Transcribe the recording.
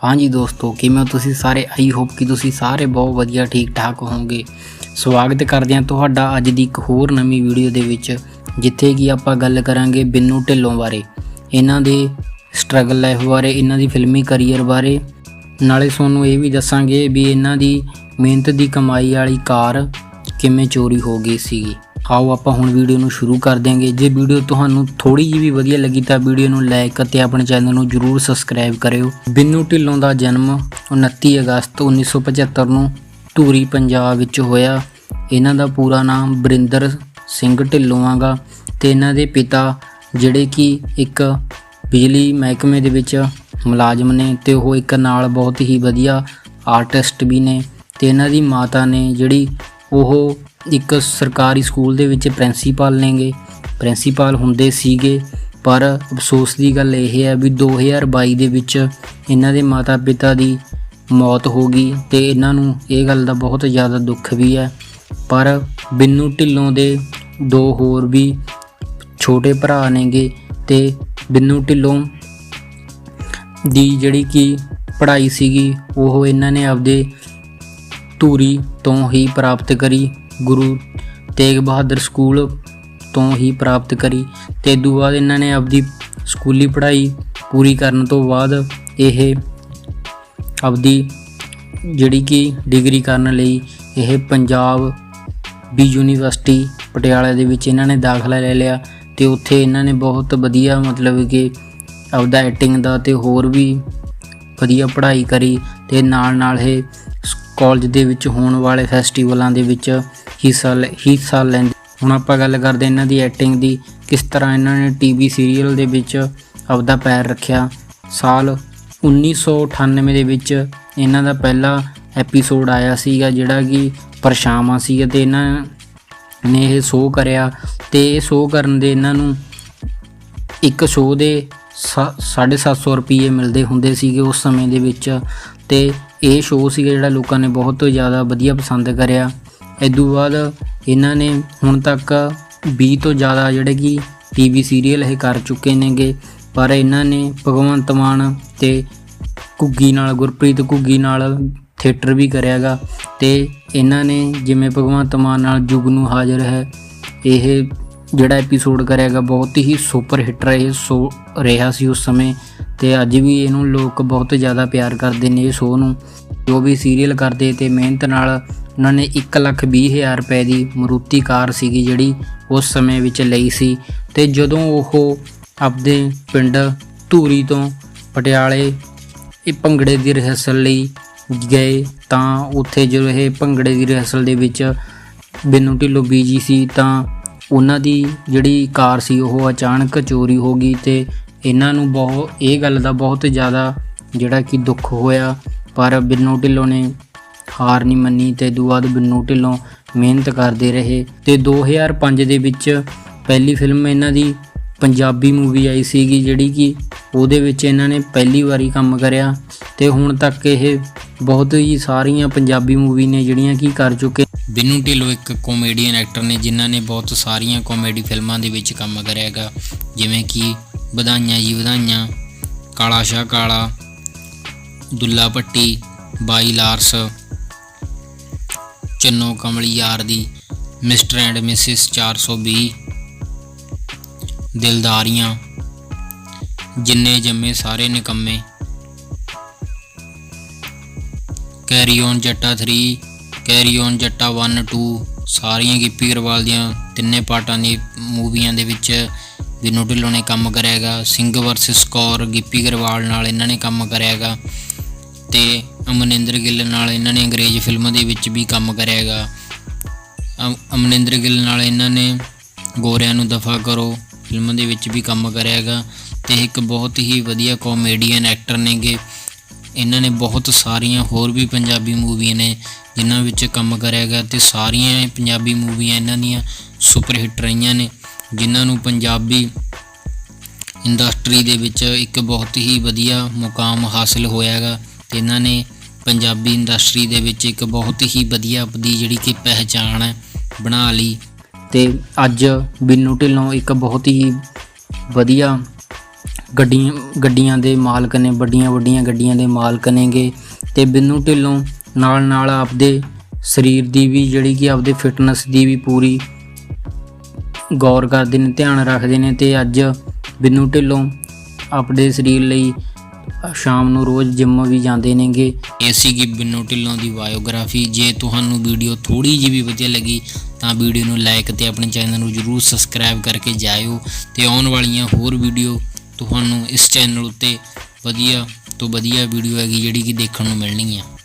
ਹਾਂਜੀ ਦੋਸਤੋ, ਕਿਵੇਂ ਹੋ ਤੁਸੀਂ ਸਾਰੇ? ਆਈ ਹੋਪ ਕਿ ਤੁਸੀਂ ਸਾਰੇ ਬਹੁਤ ਵਧੀਆ ਠੀਕ ਠਾਕ ਹੋਵੋਗੇ। ਸਵਾਗਤ ਕਰਦੇ ਹਾਂ ਤੁਹਾਡਾ ਅੱਜ ਦੀ ਇੱਕ ਹੋਰ ਨਵੀਂ ਵੀਡੀਓ ਦੇ ਵਿੱਚ, ਜਿੱਥੇ ਕਿ ਆਪਾਂ ਗੱਲ ਕਰਾਂਗੇ ਬਿੰਨੂ ਢਿੱਲੋਂ ਬਾਰੇ। ਇਹਨਾਂ ਦੇ ਸਟਰਗਲ ਲਾਈਫ ਬਾਰੇ, ਇਹਨਾਂ ਦੀ ਫਿਲਮੀ ਕੈਰੀਅਰ ਬਾਰੇ। ਨਾਲੇ ਤੁਹਾਨੂੰ ਇਹ ਵੀ ਦੱਸਾਂਗੇ ਵੀ ਇਹਨਾਂ ਦੀ ਮਿਹਨਤ ਦੀ ਕਮਾਈ ਵਾਲੀ ਕਾਰ ਕਿਵੇਂ ਚੋਰੀ ਹੋ ਗਈ ਸੀਗੀ। ਆਓ ਆਪਾਂ ਹੁਣ ਵੀਡੀਓ ਨੂੰ ਸ਼ੁਰੂ ਕਰ ਦਿਆਂਗੇ। ਜੇ ਵੀਡੀਓ ਤੁਹਾਨੂੰ ਥੋੜੀ ਜਿਹੀ ਵੀ ਵਧੀਆ ਲੱਗੀ ਤਾਂ ਵੀਡੀਓ ਨੂੰ ਲਾਈਕ ਅਤੇ ਆਪਣੇ ਚੈਨਲ ਨੂੰ ਜਰੂਰ ਸਬਸਕ੍ਰਾਈਬ ਕਰਿਓ। ਬਿੰਨੂ ਢਿੱਲੋਂ ਦਾ ਜਨਮ 29 ਅਗਸਤ 1975 ਨੂੰ ਧੂਰੀ, ਪੰਜਾਬ ਵਿੱਚ ਹੋਇਆ। ਇਹਨਾਂ ਦਾ ਪੂਰਾ ਨਾਮ ਬਰਿੰਦਰ ਸਿੰਘ ਢਿੱਲੋਂ ਆਗਾ ਤੇ ਇਹਨਾਂ ਦੇ ਪਿਤਾ, ਜਿਹੜੇ ਕਿ ਇੱਕ ਬਿਜਲੀ ਮਹਿਕਮੇ ਦੇ ਵਿੱਚ ਮੁਲਾਜ਼ਮ ਨੇ ਤੇ ਉਹ ਇੱਕ ਨਾਲ ਬਹੁਤ ਹੀ ਵਧੀਆ ਆਰਟਿਸਟ ਵੀ ਨੇ ਤੇ ਇਹਨਾਂ ਦੀ ਮਾਤਾ ਨੇ ਜਿਹੜੀ ਉਹ ਇੱਕ ਸਰਕਾਰੀ ਸਕੂਲ ਦੇ ਵਿੱਚ ਪ੍ਰਿੰਸੀਪਲ ਨੇਗੇ। ਪ੍ਰਿੰਸੀਪਲ ਹੁੰਦੇ ਸੀਗੇ, ਪਰ ਅਫਸੋਸ ਦੀ ਗੱਲ ਇਹ ਹੈ ਵੀ 2022 ਦੇ ਵਿੱਚ ਇਹਨਾਂ ਦੇ ਮਾਤਾ ਪਿਤਾ ਦੀ ਮੌਤ ਹੋ ਗਈ ਤੇ ਇਹਨਾਂ ਨੂੰ ਇਹ ਗੱਲ ਦਾ ਬਹੁਤ ਜ਼ਿਆਦਾ ਦੁੱਖ ਵੀ ਹੈ। ਪਰ ਬਿੰਨੂ ਢਿੱਲੋਂ ਦੇ ਦੋ ਹੋਰ ਵੀ ਛੋਟੇ ਭਰਾ ਨੇਗੇ ਤੇ ਬਿੰਨੂ ਢਿੱਲੋਂ ਦੀ ਜਿਹੜੀ ਕਿ ਪੜ੍ਹਾਈ ਸੀਗੀ, ਉਹ ਇਹਨਾਂ ਨੇ ਆਪਦੇ ਧੂਰੀ ਤੋਂ ਹੀ ਪ੍ਰਾਪਤ ਕਰੀ, ਗੁਰੂ ਤੇਗ ਬਹਾਦਰ ਸਕੂਲ ਤੋਂ ਹੀ ਪ੍ਰਾਪਤ ਕਰੀ। ਤੇ ਇਹ ਤੋਂ ਬਾਅਦ ਇਹਨਾਂ ਨੇ ਆਪਦੀ ਸਕੂਲੀ ਪੜ੍ਹਾਈ ਪੂਰੀ ਕਰਨ ਤੋਂ ਬਾਅਦ ਇਹ ਆਪਦੀ ਜਿਹੜੀ ਕਿ ਡਿਗਰੀ ਕਰਨ ਲਈ ਇਹ ਪੰਜਾਬ ਬੀ ਯੂਨੀਵਰਸਿਟੀ ਪਟਿਆਲਾ ਦੇ ਵਿੱਚ ਇਹਨਾਂ ਨੇ ਦਾਖਲਾ ਲੈ ਲਿਆ ਤੇ ਉੱਥੇ ਇਹਨਾਂ ਨੇ ਬਹੁਤ ਵਧੀਆ ਮਤਲਬ ਕਿ ਆਪਦਾ ਐਕਟਿੰਗ ਦਾ ਤੇ ਹੋਰ ਵੀ ਵਧੀਆ ਪੜ੍ਹਾਈ ਕਰੀ ਤੇ ਨਾਲ ਨਾਲ ਇਹ ਕਾਲਜ ਦੇ ਵਿੱਚ ਹੋਣ ਵਾਲੇ ਫੈਸਟੀਵਲਾਂ ਦੇ ਵਿੱਚ ਹਿੱਸਾ ਲੈ- ਹਿੱਸਾ ਲੈਂਦੇ। ਹੁਣ ਆਪਾਂ ਗੱਲ ਕਰਦੇ ਇਹਨਾਂ ਦੀ ਐਕਟਿੰਗ ਦੀ, ਕਿਸ ਤਰ੍ਹਾਂ ਇਹਨਾਂ ਨੇ ਟੀਵੀ ਸੀਰੀਅਲ ਦੇ ਵਿੱਚ ਆਪਦਾ ਪੈਰ ਰੱਖਿਆ। ਸਾਲ 1998 ਦੇ ਵਿੱਚ ਇਹਨਾਂ ਦਾ ਪਹਿਲਾ ਐਪੀਸੋਡ ਆਇਆ ਸੀਗਾ, ਜਿਹੜਾ ਕਿ ਪਰਛਾਵਾਂ ਸੀਗਾ ਤੇ ਇਹਨਾਂ ਨੇ ਇਹ ਸ਼ੋਅ ਕਰਿਆ ਤੇ ਇਹ ਸ਼ੋਅ ਕਰਨ ਦੇ ਇਹਨਾਂ ਨੂੰ ਇੱਕ ਸ਼ੋਅ ਦੇ 750 ਰੁਪਏ ਮਿਲਦੇ ਹੁੰਦੇ ਸੀਗੇ ਉਸ ਸਮੇਂ ਦੇ ਵਿੱਚ ਤੇ ਇਹ ਸ਼ੋਅ ਸੀਗਾ ਜਿਹੜਾ ਲੋਕਾਂ ਨੇ ਬਹੁਤ ਜ਼ਿਆਦਾ ਵਧੀਆ ਪਸੰਦ ਕਰਿਆ। ਇਦੋਂ ਬਾਅਦ ਇਹਨਾਂ ਨੇ ਹੁਣ ਤੱਕ 20 ਤੋਂ ਜ਼ਿਆਦਾ ਜਿਹੜੇ ਕਿ ਟੀਵੀ ਸੀਰੀਅਲ ਇਹ ਕਰ ਚੁੱਕੇ ਨੇਗੇ। ਪਰ ਇਹਨਾਂ ਨੇ ਭਗਵੰਤ ਮਾਨ ਤੇ ਘੁੱਗੀ ਨਾਲ, ਗੁਰਪ੍ਰੀਤ ਘੁੱਗੀ ਨਾਲ ਥੀਏਟਰ ਵੀ ਕਰਿਆਗਾ। ਤੇ ਇਹਨਾਂ ਨੇ ਜਿਵੇਂ ਭਗਵੰਤ ਮਾਨ ਨਾਲ ਜੁਗ ਨੂੰ ਹਾਜ਼ਰ ਹੈ, ਇਹ ਜਿਹੜਾ ਐਪੀਸੋਡ ਕਰਿਆਗਾ, ਬਹੁਤ ਹੀ ਸੁਪਰ ਹਿੱਟ ਰਹੇ ਸੋ ਰਿਹਾ ਸੀ ਉਸ ਸਮੇਂ ਤੇ ਅੱਜ ਵੀ ਇਹਨੂੰ ਲੋਕ ਬਹੁਤ ਜ਼ਿਆਦਾ ਪਿਆਰ ਕਰਦੇ ਨੇ ਇਹ ਸ਼ੋਅ ਨੂੰ। ਜੋ ਵੀ ਸੀਰੀਅਲ ਕਰਦੇ ਤੇ ਮਿਹਨਤ ਨਾਲ ਉਹਨਾਂ ਨੇ 1 ਲੱਖ ਵੀਹ ਹਜ਼ਾਰ ਰੁਪਏ ਦੀ ਮਰੂਤੀ ਕਾਰ ਸੀਗੀ ਜਿਹੜੀ ਉਸ ਸਮੇਂ ਵਿੱਚ ਲਈ ਸੀ ਤੇ ਜਦੋਂ ਉਹ ਆਪਦੇ ਪਿੰਡ ਧੂਰੀ ਤੋਂ ਪਟਿਆਲੇ ਇਹ ਭੰਗੜੇ ਦੀ ਰਿਹਰਸਲ ਲਈ ਗਏ ਤਾਂ ਉੱਥੇ ਜਦੋਂ ਇਹ ਭੰਗੜੇ ਦੀ ਰਿਹਰਸਲ ਦੇ ਵਿੱਚ ਬਿੰਨੂ ਢਿੱਲੋਂ ਬੀਜੀ ਸੀ ਤਾਂ ਉਹਨਾਂ ਦੀ ਜਿਹੜੀ ਕਾਰ ਸੀ, ਉਹ ਅਚਾਨਕ ਚੋਰੀ ਹੋ ਗਈ ਤੇ ਇਹਨਾਂ ਨੂੰ ਬਹੁਤ ਇਹ ਗੱਲ ਦਾ ਬਹੁਤ ਜ਼ਿਆਦਾ ਜਿਹੜਾ ਕਿ ਦੁੱਖ ਹੋਇਆ। ਪਰ ਬਿੰਨੂ ਢਿੱਲੋਂ ਨੇ ਹਾਰ ਨਹੀਂ ਮੰਨੀ ਤੇ ਦੂ ਬਾਅਦ ਬਿੰਨੂ ਢਿੱਲੋਂ ਮਿਹਨਤ ਕਰਦੇ ਰਹੇ। ਤੇ 2005 ਦੇ ਵਿੱਚ ਪਹਿਲੀ ਫਿਲਮ ਇਹਨਾਂ ਦੀ ਪੰਜਾਬੀ ਮੂਵੀ ਆਈ ਸੀਗੀ, ਜਿਹੜੀ ਕਿ ਉਹਦੇ ਵਿੱਚ ਇਹਨਾਂ ਨੇ ਪਹਿਲੀ ਵਾਰੀ ਕੰਮ ਕਰਿਆ ਤੇ ਹੁਣ ਤੱਕ ਇਹ ਬਹੁਤ ਹੀ ਸਾਰੀਆਂ ਪੰਜਾਬੀ ਮੂਵੀ ਨੇ ਜਿਹੜੀਆਂ ਕਿ ਕਰ ਚੁੱਕੇ ਬਿੰਨੂ ਢਿੱਲੋਂ ਇੱਕ ਕਾਮੇਡੀਅਨ ਐਕਟਰ ਨੇ, ਜਿਨ੍ਹਾਂ ਨੇ ਬਹੁਤ ਸਾਰੀਆਂ ਕਾਮੇਡੀ ਫਿਲਮਾਂ ਦੇ ਵਿੱਚ ਕੰਮ ਕਰਿਆ ਹੈਗਾ। ਜਿਵੇਂ ਕਿ ਵਧਾਈਆਂ ਜੀ ਵਧਾਈਆਂ, Kala Shah Kala, Dulla Bhatti, Bailaras, Channo Kamli Yaar Di, mister and missus 420 Dildariyaan, Jinne Jamme Saare Nikamme. Carry on Jatta 3 carry on Jatta 1 2 ਸਾਰੀਆਂ ਗਿੱਪੀ ਗਰੇਵਾਲ ਦੀਆਂ ਤਿੰਨੇ ਪਾਰਟਾਂ ਦੀ ਮੂਵੀਆਂ ਦੇ ਵਿੱਚ ਵਿਨੋ ਢਿੱਲੋਂ ਨੇ ਕੰਮ ਕਰਿਆਗਾ ਸਿੰਘ ਵਰਸਸ ਕੌਰ, ਗਿੱਪੀ ਗਰੇਵਾਲ ਨਾਲ ਇਹਨਾਂ ਨੇ ਕੰਮ ਕਰਿਆਗਾ ਤੇ ਅਮਨਿੰਦਰ ਗਿੱਲ ਨਾਲ ਇਹਨਾਂ ਨੇ ਅੰਗਰੇਜ਼ ਫਿਲਮ ਦੇ ਵਿੱਚ ਵੀ ਕੰਮ ਕਰਿਆਗਾ ਅਮਨਿੰਦਰ ਗਿੱਲ ਨਾਲ ਇਹਨਾਂ ਨੇ ਗੋਰਿਆਂ ਨੂੰ ਦਫਾ ਕਰੋ ਫਿਲਮ ਦੇ ਵਿੱਚ ਵੀ ਕੰਮ ਕਰਿਆਗਾ ਤੇ ਇੱਕ ਬਹੁਤ ਹੀ ਵਧੀਆ ਕਾਮੇਡੀਅਨ ਐਕਟਰ ਨੇਗੇ। ਇਹਨਾਂ ਨੇ ਬਹੁਤ ਸਾਰੀਆਂ ਹੋਰ ਵੀ ਪੰਜਾਬੀ ਮੂਵੀਆਂ ਨੇ ਜਿਨ੍ਹਾਂ ਵਿੱਚ ਕੰਮ ਕਰਿਆ ਗਿਆ ਤੇ ਸਾਰੀਆਂ ਪੰਜਾਬੀ ਮੂਵੀਆਂ ਇਹਨਾਂ ਦੀਆਂ ਸੁਪਰ ਹਿੱਟ ਰਹੀਆਂ ਨੇ, ਜਿਨ੍ਹਾਂ ਨੂੰ ਪੰਜਾਬੀ ਇੰਡਸਟਰੀ ਦੇ ਵਿੱਚ ਇੱਕ ਬਹੁਤ ਹੀ ਵਧੀਆ ਮੁਕਾਮ ਹਾਸਲ ਹੋਇਆਗਾ ਤੇ ਇਹਨਾਂ ਨੇ ਪੰਜਾਬੀ ਇੰਡਸਟਰੀ ਦੇ ਵਿੱਚ ਇੱਕ ਬਹੁਤ ਹੀ ਵਧੀਆ ਆਪਣੀ ਜਿਹੜੀ ਕਿ ਪਹਿਚਾਣ ਹੈ ਬਣਾ ਲਈ ਤੇ ਅੱਜ ਬਿੰਨੂ ਢਿੱਲੋਂ ਇੱਕ ਬਹੁਤ ਹੀ ਵਧੀਆ ਗੱਡੀਆਂ ਗੱਡੀਆਂ ਦੇ ਮਾਲਕ ਨੇ, ਵੱਡੀਆਂ ਵੱਡੀਆਂ ਗੱਡੀਆਂ ਦੇ ਮਾਲਕ ਨੇਗੇ ਤੇ ਬਿੰਨੂ ਢਿੱਲੋਂ ਨਾਲ ਨਾਲ ਆਪਦੇ ਸਰੀਰ ਦੀ ਵੀ ਜਿਹੜੀ ਕਿ ਆਪਦੇ ਫਿਟਨੈਸ ਦੀ ਵੀ ਪੂਰੀ ਗੌਰ ਕਰਦੇ ਨੇ, ਧਿਆਨ ਰੱਖਦੇ ਨੇ ਤੇ ਅੱਜ ਬਿੰਨੂ ਢਿੱਲੋਂ ਆਪਣੇ ਸਰੀਰ ਲਈ ਸ਼ਾਮ ਨੂੰ ਰੋਜ਼ ਜਿੰਮ ਵੀ ਜਾਂਦੇ ਨੇਗੇ। ਇਹ ਸੀਗੀ ਬਿੰਨੂ ਢਿੱਲੋਂ ਦੀ ਬਾਇਓਗ੍ਰਾਫੀ ਜੇ ਤੁਹਾਨੂੰ ਵੀਡੀਓ ਥੋੜੀ ਜਿਹੀ ਵੀ ਵਧੀਆ ਲੱਗੀ, ਤਾਂ ਵੀਡੀਓ ਨੂੰ ਲਾਈਕ ਤੇ ਆਪਣੇ ਚੈਨਲ ਨੂੰ ਜਰੂਰ ਸਬਸਕ੍ਰਾਈਬ ਕਰਕੇ ਜਾਇਓ ਤੇ ਆਉਣ ਵਾਲੀਆਂ ਹੋਰ ਵੀਡੀਓ ਤੁਹਾਨੂੰ ਇਸ ਚੈਨਲ ਉੱਤੇ ਵਧੀਆ ਤੋਂ ਵਧੀਆ ਵੀਡੀਓ ਹੈਗੀ ਜਿਹੜੀ ਕਿ ਦੇਖਣ ਨੂੰ ਮਿਲਣੀ ਹੈ